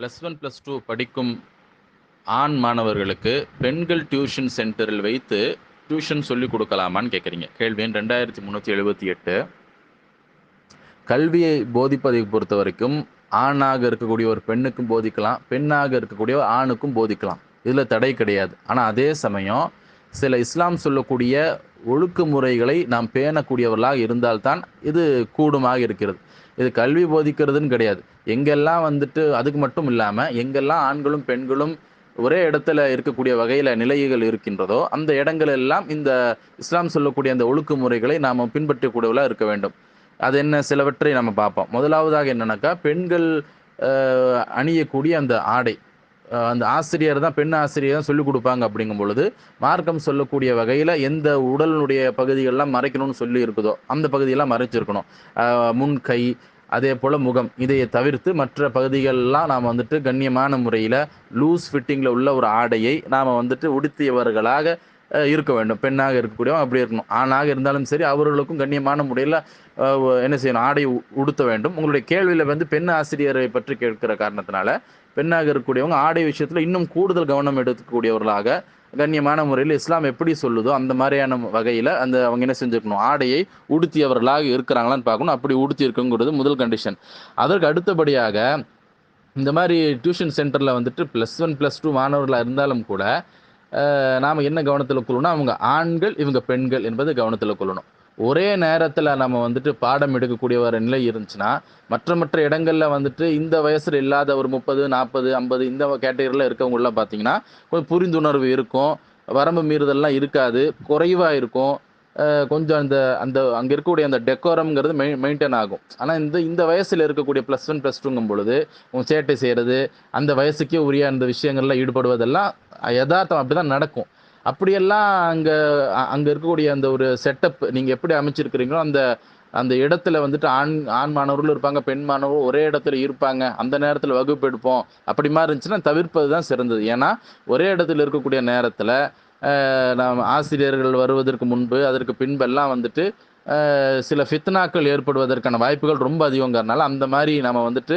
Plus one plus two படிக்கும் ஆண் மாணவர்களுக்கு பெண்கள் டியூஷன் சென்டரில் வைத்து டியூஷன் சொல்லிக் கொடுக்கலாமான்னு கேட்குறீங்க. கேள்வி ரெண்டாயிரத்தி முந்நூற்றி எழுபத்தி எட்டு. கல்வியை போதிப்பதை பொறுத்த வரைக்கும் ஆணாக இருக்கக்கூடிய ஒரு பெண்ணுக்கும் போதிக்கலாம் பெண்ணாக இருக்கக்கூடிய ஒரு ஆணுக்கும் போதிக்கலாம். இதில் தடை கிடையாது. ஆனால் அதே சமயம் சில இஸ்லாம் சொல்லக்கூடிய ஒழுக்குமுறைகளை நாம் பேணக்கூடியவர்களாக இருந்தால்தான் இது கூடுமாக இருக்கிறது. இது கல்வி போதிக்கிறதுன்னு கிடையாது. எங்கெல்லாம் வந்துட்டு அதுக்கு மட்டும் இல்லாமல் எங்கெல்லாம் ஆண்களும் பெண்களும் ஒரே இடத்துல இருக்கக்கூடிய வகையில் நிலைகள் இருக்கின்றதோ அந்த இடங்கள் எல்லாம் இந்த இஸ்லாம் சொல்லக்கூடிய அந்த ஒழுக்குமுறைகளை நாம் பின்பற்றக்கூடியவளாக இருக்க வேண்டும். அது என்ன? சிலவற்றை நம்ம பார்ப்போம். முதலாவதாக என்னன்னாக்கா பெண்கள் அணியக்கூடிய அந்த ஆடை. அந்த ஆசிரியர் தான் பெண் ஆசிரியர் தான் சொல்லிக் கொடுப்பாங்க அப்படிங்கும் பொழுது மார்க்கம் சொல்லக்கூடிய வகையில் எந்த உடலினுடைய பகுதிகள்லாம் மறைக்கணும்னு சொல்லி இருக்குதோ அந்த பகுதியெல்லாம் மறைச்சிருக்கணும். முன் கை அதே போல் முகம் இதை தவிர்த்து மற்ற பகுதிகளெலாம் நாம் வந்துட்டு கண்ணியமான முறையில் லூஸ் ஃபிட்டிங்கில் உள்ள ஒரு ஆடையை நாம் வந்துட்டு உடுத்தியவர்களாக இருக்க வேண்டும். பெண்ணாக இருக்கக்கூடியவங்க அப்படி இருக்கணும். ஆணாக இருந்தாலும் சரி அவர்களுக்கும் கண்ணியமான முறையில் என்ன செய்யணும்? ஆடை உ- உடுத்த வேண்டும். உங்களுடைய கேள்வியில் வந்து பெண் ஆசிரியரை பற்றி கேட்கிற காரணத்தினால பெண்ணாக இருக்கக்கூடியவங்க ஆடை விஷயத்தில் இன்னும் கூடுதல் கவனம் எடுக்கக்கூடியவர்களாக கண்ணியமான முறையில் இஸ்லாம் எப்படி சொல்லுதோ அந்த மாதிரியான வகையில் அந்த அவங்க என்ன செஞ்சுக்கணும் ஆடையை உடுத்தியவர்களாக இருக்கிறாங்களான்னு பார்க்கணும். அப்படி உடுத்தி இருக்குங்கிறது முதல் கண்டிஷன் அதற்கு அடுத்தபடியாக இந்த மாதிரி டியூஷன் சென்டரில் வந்துட்டு ப்ளஸ் ஒன் ப்ளஸ் டூ மாணவர்களாக இருந்தாலும் கூட நாம் என்ன கவனத்தில் கொள்ளணும் அவங்க ஆண்கள் இவங்க பெண்கள் என்பதை கவனத்தில் கொள்ளணும். ஒரே நேரத்தில் நம்ம வந்துட்டு பாடம் எடுக்கக்கூடிய ஒரு நிலை இருந்துச்சுன்னா மற்ற மற்ற இடங்களில் வந்துட்டு இந்த வயசில் இல்லாத ஒரு முப்பது நாற்பது ஐம்பது இந்த கேட்டகரியில் இருக்கவங்களாம் பார்த்தீங்கன்னா கொஞ்சம் புரிந்துணர்வு இருக்கும் வரம்பு மீறுதல்லாம் இருக்காது குறைவாக இருக்கும். கொஞ்சம் அந்த அந்த அங்கே இருக்கக்கூடிய அந்த டெக்கோரம்ங்கிறது மெயின் மெயின்டைன் ஆகும். ஆனால் இந்த இந்த வயசில் இருக்கக்கூடிய ப்ளஸ் ஒன் ப்ளஸ் டூங்கும் பொழுது உங்க சேட்டை செய்கிறது அந்த வயசுக்கே உரிய அந்த விஷயங்களில் ஈடுபடுவதெல்லாம் யதார்த்தம் அப்படி தான் நடக்கும். அப்படியெல்லாம் அங்கே அங்கே இருக்கக்கூடிய அந்த ஒரு செட்டப் நீங்கள் எப்படி அமைச்சிருக்கிறீங்களோ அந்த அந்த இடத்துல வந்துட்டு ஆண் ஆண் மாணவர்களும் இருப்பாங்க பெண் மாணவர்கள் ஒரே இடத்துல இருப்பாங்க அந்த நேரத்தில் வகுப்பு எடுப்போம் அப்படி மாதிரி இருந்துச்சுன்னா தவிர்ப்பது தான் சிறந்தது. ஏன்னா ஒரே இடத்துல இருக்கக்கூடிய நேரத்தில் நாம் ஆசிரியர்கள் வருவதற்கு முன்பு அதற்கு பின்பெல்லாம் வந்துட்டு சில ஃபித்னாக்கள் ஏற்படுவதற்கான வாய்ப்புகள் ரொம்ப அதிகங்கிறனால அந்த மாதிரி நம்ம வந்துட்டு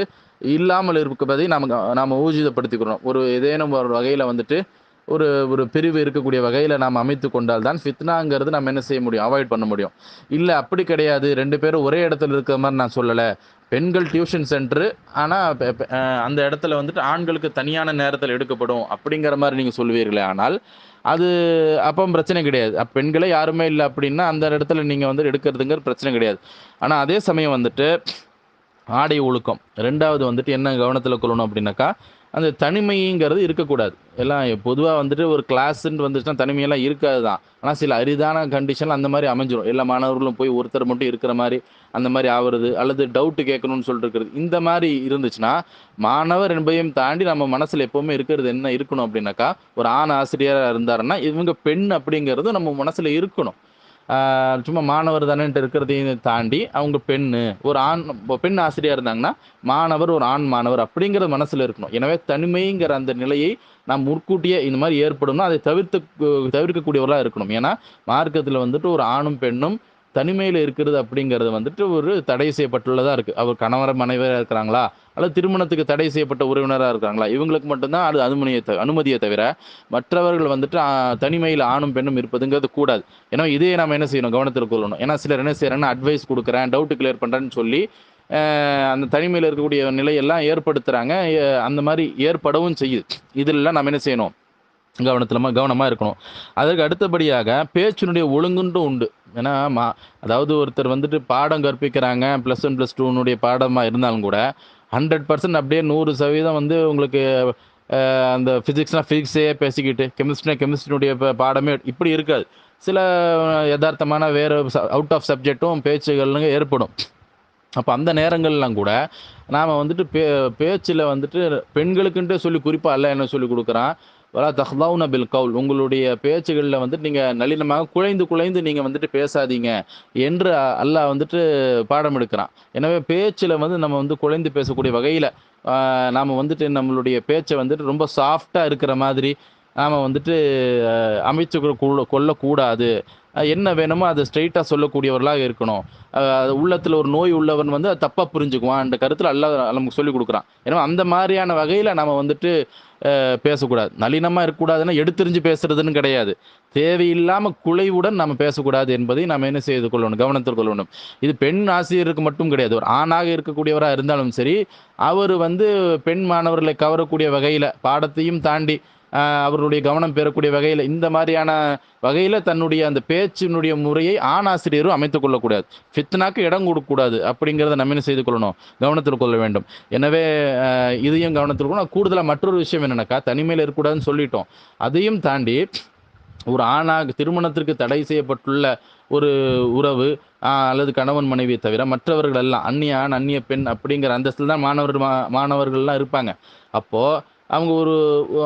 இல்லாமல் இருப்பதை நம்ம நாம் ஊர்ஜிதப்படுத்திக்கிறோம். ஒரு ஏதேனும் ஒரு வகையில் வந்துட்டு ஒரு ஒரு பிரிவு இருக்கக்கூடிய வகையில் நாம் அமைத்து கொண்டால் தான் ஃபித்னாங்கிறது நம்ம என்ன செய்ய முடியும்? அவாய்ட் பண்ண முடியும். இல்லை அப்படி கிடையாது. ரெண்டு பேரும் ஒரே இடத்துல இருக்கிற மாதிரி நான் சொல்லலை. பெண்கள் டியூஷன் சென்டரு ஆனால் அந்த இடத்துல வந்துட்டு ஆண்களுக்கு தனியான நேரத்தில் எடுக்கப்படும் அப்படிங்கிற மாதிரி நீங்கள் சொல்லுவீர்களே. ஆனால் அது அப்போ பிரச்சனை கிடையாது. அப்ப பெண்களே யாருமே இல்லை அப்படின்னா அந்த இடத்துல நீங்கள் வந்து எடுக்கிறதுங்கிற பிரச்சனை கிடையாது. ஆனால் அதே சமயம் வந்துட்டு ஆடை ஒழுக்கம். ரெண்டாவது வந்துட்டு என்ன கவனத்தில் கொள்ளணும் அப்படின்னாக்கா அந்த தனிமைங்கிறது இருக்கக்கூடாது. எல்லாம் பொதுவாக வந்துட்டு ஒரு கிளாஸ்ன்னு வந்துச்சுன்னா தனிமையெல்லாம் இருக்காது தான் ஆனால் சில அரிதான கண்டிஷனில் அந்த மாதிரி அமைஞ்சிடும் எல்லா மாணவர்களும் போய் ஒருத்தர் மட்டும் இருக்கிற மாதிரி அந்த மாதிரி ஆவறது அல்லது டவுட்டு கேட்கணும்னு சொல்லிட்டு இருக்கிறது. இந்த மாதிரி இருந்துச்சுன்னா மாணவர் என்பதையும் தாண்டி நம்ம மனசில் எப்போவுமே இருக்கிறது என்ன இருக்கணும் அப்படின்னாக்கா ஒரு ஆண் ஆசிரியராக இருந்தாருன்னா இவங்க பெண் அப்படிங்கிறது நம்ம மனசில் இருக்கணும். சும்மா மாணவர் தானேன்ட்டு இருக்கிறதையும் தாண்டி அவங்க பெண்ணு ஒரு ஆண் இப்போ பெண் ஆசிரியர் இருந்தாங்கன்னா மாணவர் ஒரு ஆண் மாணவர் அப்படிங்கிறது மனசில் இருக்கணும். எனவே தனிமைங்கிற அந்த நிலையை நாம் முற்கூட்டியே இந்த மாதிரி ஏற்படும்னா அதை தவிர்த்து தவிர்க்கக்கூடியவர்களாக இருக்கணும். ஏன்னா மார்க்கத்தில் வந்துட்டு ஒரு ஆணும் பெண்ணும் தனிமையில் இருக்கிறது அப்படிங்கிறது வந்துட்டு ஒரு தடை செய்யப்பட்டுள்ளதாக இருக்குது அவர் கணவர் மனைவியாக இருக்கிறாங்களா? அல்லது திருமணத்துக்கு தடை செய்யப்பட்ட உறவினராக இருக்காங்களா இவங்களுக்கு மட்டும்தான் அது அனுமதியை த அனுமதியை தவிர மற்றவர்கள் வந்துட்டு தனிமையில் ஆணும் பெண்ணும் இருப்பதுங்கிறது கூடாது. ஏன்னா இதையே நம்ம என்ன செய்யணும்? கவனத்தில் கொள்ளணும். ஏன்னா சிலர் என்ன செய்கிறேன்னா அட்வைஸ் கொடுக்குறேன் டவுட் கிளியர் பண்ணுறேன்னு சொல்லி அந்த தனிமையில் இருக்கக்கூடிய நிலையெல்லாம் ஏற்படுத்துகிறாங்க அந்த மாதிரி ஏற்படவும் செய்யுது. இதெல்லாம் நம்ம என்ன செய்யணும்? கவனத்தில் கவனமாக இருக்கணும். அதற்கு அடுத்தபடியாக பேச்சினுடைய ஒழுங்குன்றும் உண்டு. ஏன்னா மா அதாவது ஒருத்தர் வந்துட்டு பாடம் கற்பிக்கிறாங்க ப்ளஸ் ஒன் ப்ளஸ் டூனுடைய பாடமாக இருந்தாலும் கூட ஹண்ட்ரட் பர்சன்ட் அப்படியே நூறு சதவீதம் வந்து உங்களுக்கு அந்த ஃபிசிக்ஸ்னால் ஃபிசிக்ஸே பேசிக்கிட்டு கெமிஸ்ட்ரினா கெமிஸ்ட்ரினுடைய பாடமே இப்படி இருக்காது. சில யதார்த்தமான வேறு அவுட் ஆஃப் சப்ஜெக்ட்டும் பேச்சுகள்னு ஏற்படும். அப்போ அந்த நேரங்கள்லாம் கூட நாம் வந்துட்டு பே பேச்சில் வந்துட்டு பெண்களுக்குன்ட்டு சொல்லி குறிப்பாக அல்ல என்ன சொல்லி கொடுக்குறான் வரா தஹ்லாவுன பில் கவுல். உங்களுடைய பேச்சுகளில் வந்துட்டு நீங்கள் நளினமாக குழைந்து குழைந்து நீங்கள் வந்துட்டு பேசாதீங்க என்று அல்லாஹ் வந்துட்டு பாடம் எடுக்கிறான். எனவே பேச்சில் வந்து நம்ம வந்து குழைந்து பேசக்கூடிய வகையில் நாம் வந்துட்டு நம்மளுடைய பேச்சை வந்துட்டு ரொம்ப சாஃப்டாக இருக்கிற மாதிரி நாம் வந்துட்டு அஹ், அமைச்சு கொள்ள கொள்ளக்கூடாது. என்ன வேணுமோ அதை ஸ்ட்ரெயிட்டாக சொல்லக்கூடியவர்களாக இருக்கணும். உள்ளத்தில் ஒரு நோய் உள்ளவன் வந்து அது தப்பாக புரிஞ்சுக்குவான். அந்த கருத்தில் அல்ல நமக்கு சொல்லி கொடுக்குறான். ஏன்னா அந்த மாதிரியான வகையில் நம்ம வந்துட்டு பேசக்கூடாது. நளினமாக இருக்கக்கூடாதுன்னா எடுத்தெறிஞ்சு பேசுறதுன்னு கிடையாது. தேவையில்லாமல் குலைவுடன் நம்ம பேசக்கூடாது என்பதை நாம் என்ன செய்து கொள்ளணும்? கவனத்தில் கொள்ளணும் இது பெண் ஆசிரியருக்கு மட்டும் கிடையாது. ஒரு ஆணாக இருக்கக்கூடியவராக இருந்தாலும் சரி அவர் வந்து பெண் மாணவர்களை கவரக்கூடிய வகையில் பாடத்தையும் தாண்டி அவர்களுடைய கவனம் பெறக்கூடிய வகையில் இந்த மாதிரியான வகையில் தன்னுடைய அந்த பேச்சினுடைய முறையை ஆண் ஆசிரியரும் அமைத்துக் கொள்ளக்கூடாது. ஃபித்னாக்கு இடம் கொடுக்கக்கூடாது அப்படிங்கிறத நம்ம என்ன செய்து கொள்ளணும்? கவனத்தில் கொள்ள வேண்டும். எனவே இதையும் கவனத்தில் கொள்ளணும். கூடுதலாக மற்றொரு விஷயம் என்னென்னாக்கா தனிமையில் இருக்கக்கூடாதுன்னு சொல்லிட்டோம். அதையும் தாண்டி ஒரு ஆணாக திருமணத்திற்கு தடை செய்யப்பட்டுள்ள ஒரு உறவு அல்லது கணவன் மனைவியை தவிர மற்றவர்கள் எல்லாம் அந்நிய ஆண் அந்நிய பெண் அப்படிங்கிற அந்தஸ்தில் தான் மாணவர் மா மாணவர்கள்லாம் இருப்பாங்க. அப்போது அவங்க ஒரு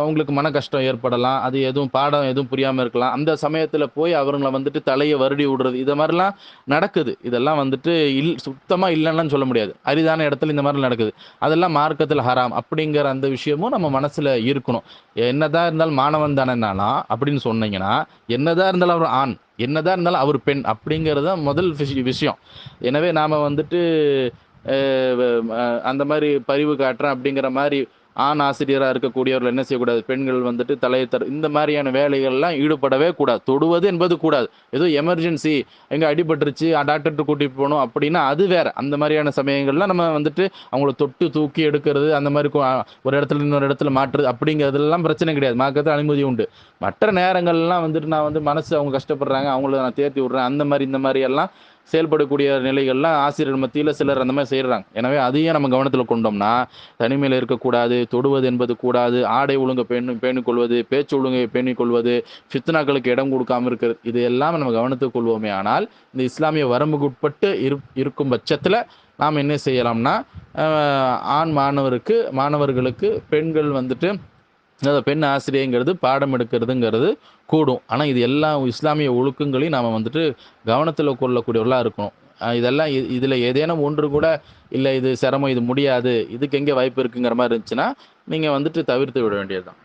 அவங்களுக்கு மன கஷ்டம் ஏற்படலாம். அது எதுவும் பாடம் எதுவும் புரியாமல் இருக்கலாம். அந்த சமயத்தில் போய் அவங்கள வந்துட்டு தலையை வருடி விடுறது இது மாதிரிலாம் நடக்குது. இதெல்லாம் வந்துட்டு இல் சுத்தமாக இல்லைன்னு சொல்ல முடியாது. அரிதான இடத்துல இந்த மாதிரி நடக்குது. அதெல்லாம் மார்க்கத்தில் ஹராம் அப்படிங்கிற அந்த விஷயமும் நம்ம மனசில் இருக்கணும். என்னதான் இருந்தாலும் மாணவன் தானேனாலாம் அப்படின்னு சொன்னீங்கன்னா என்னதான் இருந்தாலும் அவர் ஆண் என்னதான் இருந்தாலும் அவர் பெண் அப்படிங்கிறது தான் முதல் விஷயம். எனவே நாம் வந்துட்டு அந்த மாதிரி பரிவு காட்டுறேன் அப்படிங்கிற மாதிரி ஆண் ஆசிரியராக இருக்கக்கூடியவர்கள் என்ன செய்யக்கூடாது? பெண்கள் வந்துட்டு தலையை தர இந்த மாதிரியான வேலைகள்லாம் ஈடுபடவே கூடாது. தொடுவது என்பது கூடாது. ஏதோ எமர்ஜென்சி எங்கே அடிபட்டுருச்சு டாக்டர்கிட்ட கூட்டிகிட்டு போகணும் அப்படின்னா அது வேற. அந்த மாதிரியான சமயங்கள்லாம் நம்ம வந்துட்டு அவங்கள தொட்டு தூக்கி எடுக்கிறது அந்த மாதிரி ஒரு இடத்துல இன்னொரு இடத்துல மாற்றுறது அப்படிங்கிறதுலாம் பிரச்சனை கிடையாது. மார்க்கத்தில் அனுமதி உண்டு. மற்ற நேரங்கள்லாம் வந்துட்டு நான் வந்து மனசு அவங்க கஷ்டப்படுறாங்க அவங்கள நான் தேர்த்தி விட்றேன் அந்த மாதிரி இந்த மாதிரி எல்லாம் செயல்படக்கூடிய நிலைகள்லாம் ஆசிரியர் மத்தியில் சிலர் அந்த மாதிரி செய்கிறாங்க எனவே அதையும் நம்ம கவனத்தில் கொண்டோம்னா தனிமையில் இருக்கக்கூடாது தொடுவது என்பது கூடாது ஆடை ஒழுங்கை பேணி பேணிக்கொள்வது பேச்சு ஒழுங்கை பேணிக்கொள்வது ஃபித்னாக்களுக்கு இடம் கொடுக்காம இருக்கிறது இது எல்லாம் நம்ம கவனத்துக்கு கொள்வோமே. ஆனால் இந்த இஸ்லாமிய வரம்புக்கு உட்பட்டு இரு இருக்கும் பட்சத்தில் நாம் என்ன செய்யலாம்னா ஆண் மாணவருக்கு மாணவர்களுக்கு பெண்கள் வந்துட்டு அதாவது பெண் ஆசிரியங்கிறது பாடம் எடுக்கிறதுங்கிறது கூடும். ஆனால் இது எல்லா இஸ்லாமிய ஒழுக்கங்களையும் நாம் வந்துட்டு கவனத்தில் கொள்ளக்கூடியவர்களாக இருக்கணும். இதெல்லாம் இதில் ஏதேனும் ஒன்று கூட இல்லை இது சிரமம் இது முடியாது இதுக்கு எங்கே வாய்ப்பு இருக்குங்கிற மாதிரி இருந்துச்சுன்னா நீங்கள் வந்துட்டு தவிர்த்து விட வேண்டியது தான்